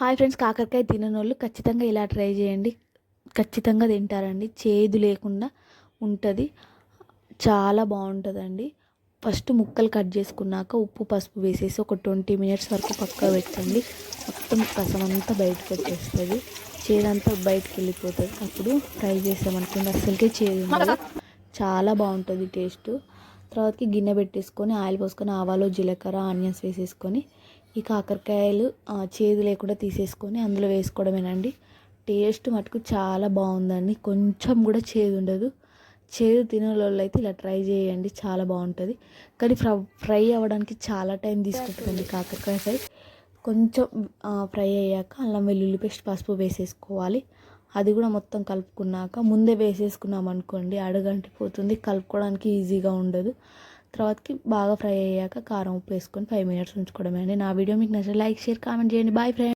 Hi friends కాకరకాయ తిననోళ్ళు ఖచ్చితంగా ఇలా ట్రై చేయండి. ఖచ్చితంగా తింటారండి. చేదు లేకుండా ఉంటుంది. చాలా బాగుంటుందండి. ఫస్ట్ ముక్కలు కట్ చేసుకున్నాక ఉప్పు పసుపు వేసేసి ఒక ట్వంటీ మినిట్స్ వరకు పక్క పెట్టండి. మొత్తం రసం అంతా బయటకు వచ్చేస్తుంది. చేదంతా బయటకు వెళ్ళిపోతుంది. అప్పుడు ఫ్రై చేసామనుకోండి అస్సలకే చేదు చాలా బాగుంటుంది టేస్ట్. తర్వాతకి గిన్నె పెట్టేసుకొని ఆయిల్ పోసుకొని ఆవాలు జీలకర్ర ఆనియన్స్ వేసేసుకొని ఈ కాకరకాయలు చేదు లేకుండా తీసేసుకొని అందులో వేసుకోవడమేనండి. టేస్ట్ మటుకు చాలా బాగుందండి. కొంచెం కూడా చేదు ఉండదు. చేదు తినే వాళ్ళు అయితే ఇలా ట్రై చేయండి చాలా బాగుంటుంది. కానీ ఫ్రై ఫ్రై అవ్వడానికి చాలా టైం తీసుకుంటుందండి కాకరకాయ ఫ్రై. కొంచెం ఫ్రై అయ్యాక అల్లం వెల్లుల్లి పేస్ట్ పసుపు వేసేసుకోవాలి. అది కూడా మొత్తం కలుపుకున్నాక ముందే వేసేసుకున్నాం అనుకోండి అడగంటిపోతుంది కలుపుకోవడానికి ఈజీగా ఉండదు. తర్వాతకి బాగా ఫ్రై అయ్యాక కారం ఉప్పు వేసుకొని ఫైవ్ మినిట్స్ ఉంచుకోవడమే అండి. నా వీడియో మీకు నచ్చితే లైక్ షేర్ కామెంట్ చేయండి. Bye friend